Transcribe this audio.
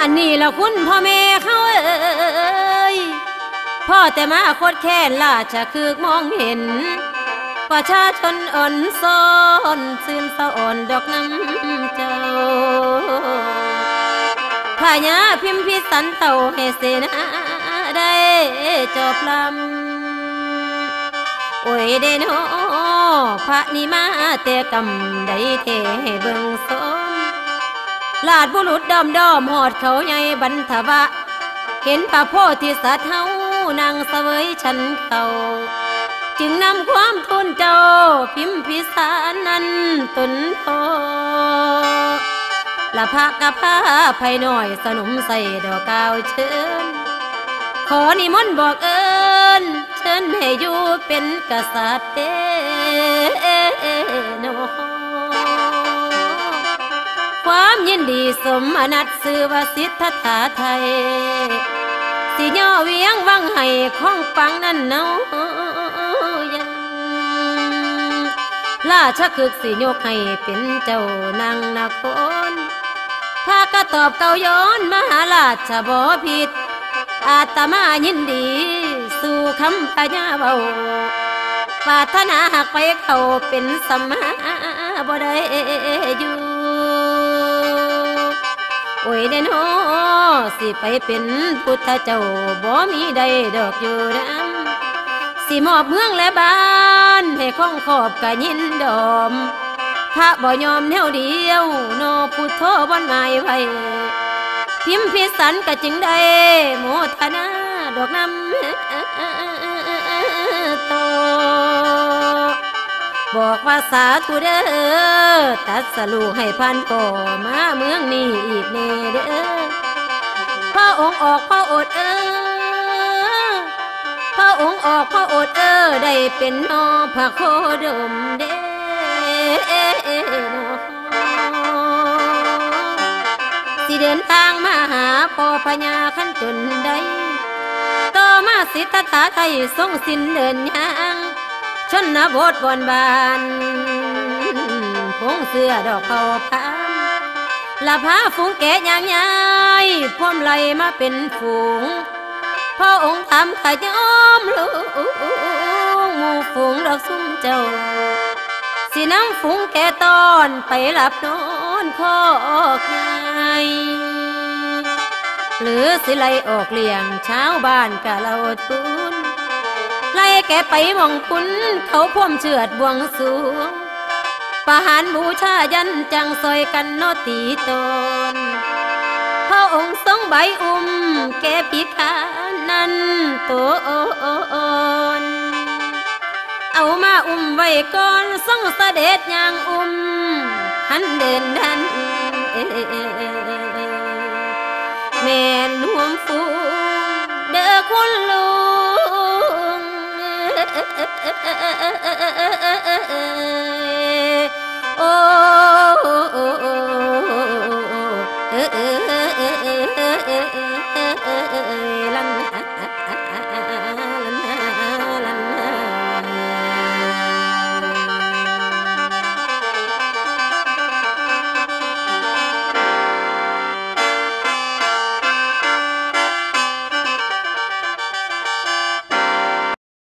อันนี้ละคุณพ่อแม่เขาเอ้ยพ่อแต่มาโคตรแค้นล่าจะคือมองเห็นประชาชนอ่อนซ้อนซื่นสะอ่อนดอกน้ำเจ้าพญาพิมพิสันเต่าให้เสนาได้จบลำโอ้ยเดโนพระนิมาแต่กำได้เทเบิ่งสม ลาดบุรุษดอมดอมหอดเขาใหญ่บรรทวะ เห็นพระโพธิสัตว์เฮานางเสวยฉันเขาจึงนำความทุนเจ้าพิมพิสารนั้นตุนโทละพระกะพาภัยหน่อยสนุมใส่ดอกกาวเชิญ ขอนิมนต์บอกเอิญเชิญให้อยู่เป็นกษัตริย์เดโน ความยินดีสมอนัตสื่อวสิทธาไทย สิย่อเวียงวังให้ของปังนั่นเนายังราชคึกสิยกให้เป็นเจ้านางนครพากระตอบเกาย้อนมหาราชบ่ผิด อาตมายินดี สู่คำพญาเบาปาถนาหากไปเขาเป็นสมมาบ่ได้อยู่ โอ้ยเดนโอสิไปเป็นพุทธเจ้าบ่มีใดดอกอยู่ดำสิมอบเมืองและบ้านให้ข้องขอบกะยินดอมพระบ่ยอมแนวเดียวโนพุทโธบนหมายไว้ พิมพิสันก็จึงได้โมทนาดอกน้ำโต บอกว่าสาธุเด้อตัดสลูให้พันก่อมาเมืองนี้อีกแน่เด้อพระองค์ออกพระอดเออพระองค์ออกพระอดเออได้เป็นนอพระโคดมเด้อสิเดินทางมาหาพ่อพญาขันจนได้ต่อมาสิทธาไทยทรงสินเดินยาง ชนบทบนบานพงเสื้อดอกเขาพามละพาฝูงแกะยางยายพวมไหลมาเป็นฝูงพ่อองค์ทำขยอมลูกหมู่ฝูงดอกซุ้มเจ้าสิน้ำฝูงแกตอนไปหลับนอนคอกไงหรือสิไลออกเลี้ยงเช้าบ้านกะเราทุน ไล่แกไปมองคุณเขาพ่วมเชือดบวงสูงประหารบูชายันจังซอยกันโนตีตนพระองค์ทรงใบอุ้มแกพิคานั้นตัวอนเอามาอุ้มไว้ก่อนทรงเสด็จยางอุ้มหันเดินดันเอ่แม่นห่วมฟูเด้อคุณล oh